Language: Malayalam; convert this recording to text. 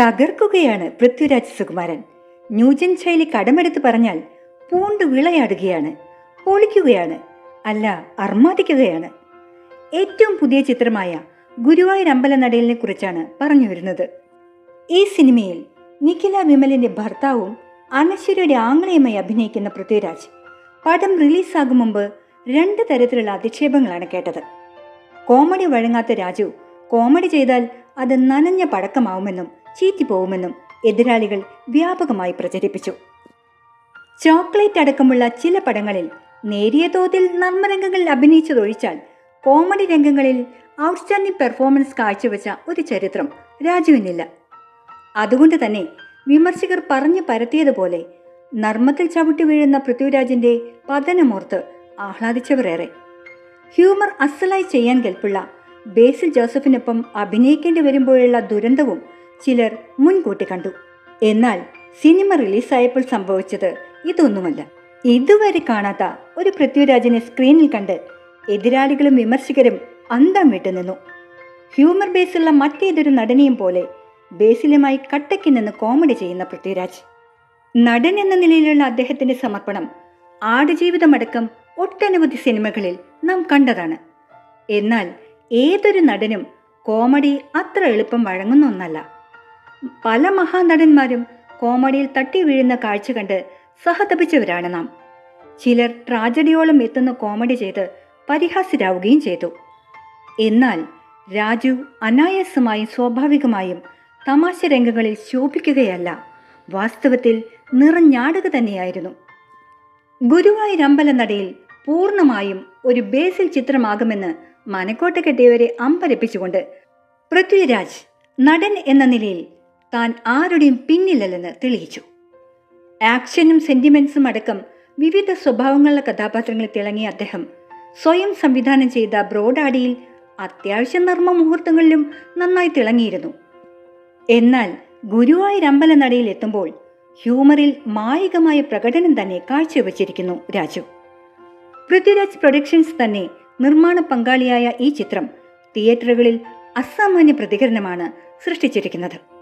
തകർക്കുകയാണ് പൃഥ്വിരാജ് സുകുമാരൻ. ന്യൂജൻ ശൈലി കടമെടുത്ത് പറഞ്ഞാൽ പൂണ്ട് വിളയാടുകയാണ് പൊളിക്കുകയാണ് അല്ല അർമാദിക്കുകയാണ്. ഏറ്റവും പുതിയ ചിത്രമായ ഗുരുവായൂർ അമ്പലനടയിലിനെ കുറിച്ചാണ് പറഞ്ഞു വരുന്നത്. ഈ സിനിമയിൽ നിഖില വിമലിന്റെ ഭർത്താവും അനശ്വരയുടെ ആംഗ്ലയുമായി അഭിനയിക്കുന്ന പൃഥ്വിരാജ് പടം റിലീസാകും മുമ്പ് രണ്ട് തരത്തിലുള്ള അധിക്ഷേപങ്ങളാണ് കേട്ടത്. കോമഡി വഴങ്ങാത്ത രാജു കോമഡി ചെയ്താൽ അത് നനഞ്ഞ പടക്കമാവുമെന്നും ചീറ്റിപ്പോവുമെന്നും എതിരാളികൾ വ്യാപകമായി പ്രചരിപ്പിച്ചു. ചോക്ലേറ്റ് അടക്കമുള്ള ചില പടങ്ങളിൽ നേരിയ തോതിൽ നർമ്മരംഗങ്ങളിൽ അഭിനയിച്ചതൊഴിച്ചാൽ കോമഡി രംഗങ്ങളിൽ ഔട്ട്സ്റ്റാൻഡിംഗ് പെർഫോമൻസ് കാഴ്ചവെച്ച ഒരു ചരിത്രം രാജുവിനില്ല. അതുകൊണ്ട് തന്നെ വിമർശകർ പറഞ്ഞു പരത്തിയതുപോലെ നർമ്മത്തിൽ ചവിട്ടി വീഴുന്ന പൃഥ്വിരാജിന്റെ പതനമോർത്ത് ആഹ്ലാദിച്ചവരേറെ. ഹ്യൂമർ അസലായി ചെയ്യാൻ കെൽപ്പുള്ള ബേസിൽ ജോസഫിനൊപ്പം അഭിനയിക്കേണ്ടി വരുമ്പോഴുള്ള ദുരന്തവും ചിലർ മുൻകൂട്ടി കണ്ടു. എന്നാൽ സിനിമ റിലീസായപ്പോൾ സംഭവിച്ചത് ഇതൊന്നുമല്ല. ഇതുവരെ കാണാത്ത ഒരു പൃഥ്വിരാജിനെ സ്ക്രീനിൽ കണ്ട് എതിരാളികളും വിമർശകരും അന്തം വിട്ടു നിന്നു. ഹ്യൂമർ ബേസുള്ള മറ്റേതൊരു നടനെയും പോലെ ബേസിലുമായി കട്ടയ്ക്ക് നിന്ന് കോമഡി ചെയ്യുന്ന പൃഥ്വിരാജ്. നടൻ എന്ന നിലയിലുള്ള അദ്ദേഹത്തിന്റെ സമർപ്പണം ആടുജീവിതമടക്കം ഒട്ടനവധി സിനിമകളിൽ നാം കണ്ടതാണ്. എന്നാൽ ഏതൊരു നടനും കോമഡി അത്ര എളുപ്പം വഴങ്ങുന്ന ഒന്നല്ല. പല മഹാനടന്മാരും കോമഡിയിൽ തട്ടി വീഴുന്ന കാഴ്ച കണ്ട് സഹതപിച്ചവരാണ് നാം. ചിലർ ട്രാജഡിയോളം എത്തുന്ന കോമഡി ചെയ്ത് പരിഹാസ്യരാവുകയും ചെയ്തു. എന്നാൽ രാജു അനായാസമായും സ്വാഭാവികമായും തമാശ രംഗങ്ങളിൽ ശോഭിക്കുകയല്ല. വാസ്തവത്തിൽ നിറഞ്ഞാടുക തന്നെയായിരുന്നു. ഗുരുവായൂർ അമ്പലനടയിൽ പൂർണമായും ഒരു ബേസിൽ ചിത്രമാകുമെന്ന് മനക്കോട്ട കെട്ടിയവരെ അമ്പരപ്പിച്ചുകൊണ്ട് പൃഥ്വിരാജ് നടൻ എന്ന നിലയിൽ താൻ ആരുടെയും പിന്നിലല്ലെന്ന് തെളിയിച്ചു. ആക്ഷനും സെന്റിമെന്റ്സും അടക്കം വിവിധ സ്വഭാവങ്ങളുള്ള കഥാപാത്രങ്ങളിൽ തിളങ്ങിയ അദ്ദേഹം സ്വയം സംവിധാനം ചെയ്ത ബ്രോഡാഡിയിൽ അത്യാവശ്യ നർമ്മ മുഹൂർത്തങ്ങളിലും നന്നായി തിളങ്ങിയിരുന്നു. എന്നാൽ ഗുരുവായൂർ അമ്പലനടയിൽ എത്തുമ്പോൾ ഹ്യൂമറിൽ മായികമായ പ്രകടനം തന്നെ കാഴ്ചവെച്ചിരിക്കുന്നു രാജു. പൃഥ്വിരാജ് പ്രൊഡക്ഷൻസ് തന്നെ നിർമ്മാണ പങ്കാളിയായ ഈ ചിത്രം തിയേറ്ററുകളിൽ അസാമാന്യ പ്രതികരണമാണ് സൃഷ്ടിച്ചിരിക്കുന്നത്.